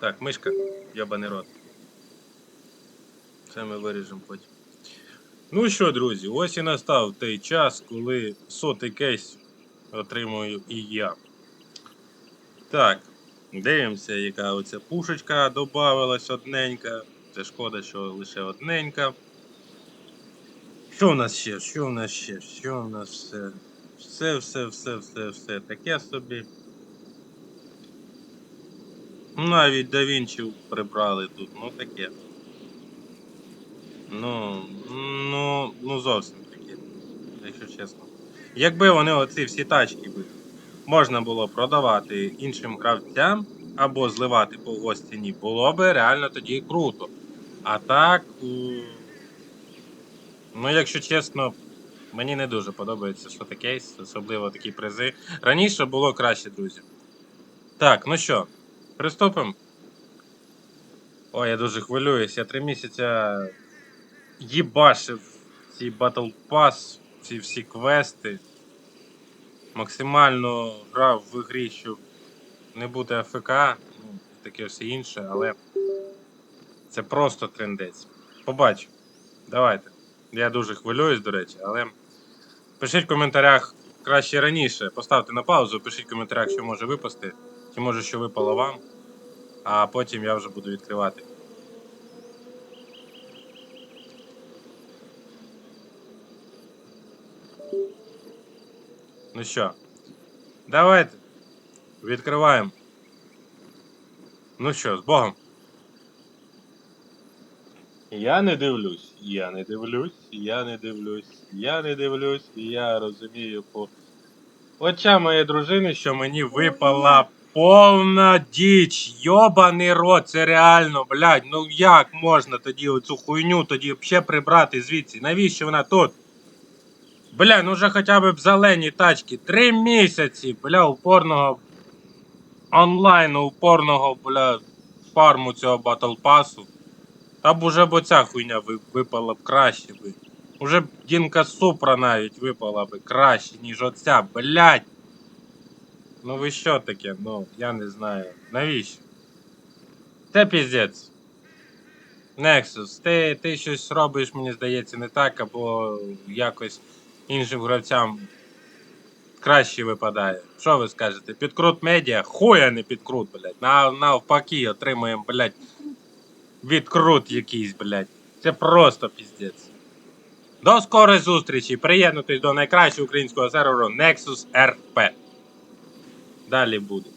Так, мишка, йобаний рот. Це ми виріжемо потім. Ну що, друзі, ось і настав той час, коли сотий кейс отримую і я. Так, дивимося, яка оця пушечка додавалась одненька. Це шкода, що лише одненька. Що в нас ще? Що в нас ще? Що в нас все? Все, все, все, все, все таке собі. Навіть да Вінчі прибрали тут, ну таке. Ну, ну, ну зовсім таке, якщо чесно. Якби вони оці всі тачки би можна було продавати іншим гравцям або зливати по гостіні, було би реально тоді круто. А так. Ну, якщо чесно, мені не дуже подобається, що таке особливо такі призи. Раніше було краще, друзі. Так, ну що, приступимо. Ой, я дуже хвилююсь. Я три місяця їбашив ці Battle Pass, ці всі квести. Максимально грав в ігрі, щоб не бути АФК, ну, таке все інше, але це просто трендець. Побачу. Давайте. Я дуже хвилююсь, до речі, але пишіть в коментарях краще раніше. Поставте на паузу, пишіть в коментарях, що може випасти, чи може що випало вам. А потім я вже буду відкривати. Ну що, давайте. Відкриваємо. Ну що, з Богом. Я не дивлюсь, я не дивлюсь, я не дивлюсь, я не дивлюсь, і я розумію по очам моєї дружини, що мені випала повна діч. Йобаний рот, це реально, блядь. Ну як можна тоді оцю хуйню тоді взагалі прибрати звідси? Навіщо вона тут? Бля, ну вже хоча б зелені тачки. Три місяці, бля, упорного онлайну, упорного, бля, фарму цього батл пасу. Та б уже б оця хуйня випала б краще би. Уже б Дінка Супра навіть випала б краще, ніж оця, блядь. Ну ви що таке? Ну, я не знаю. Навіщо? Це піздець. Nexus, ти, ти щось робиш, мені здається, не так, або якось іншим гравцям краще випадає. Що ви скажете? Підкрут медіа? Хуя не підкрут, блядь. На, навпаки, отримуємо, блядь, відкрут якийсь, блядь. Це просто піздець. До скорої зустрічі! Приєднуйтесь до найкращого українського серверу Nexus RP. Далі буде.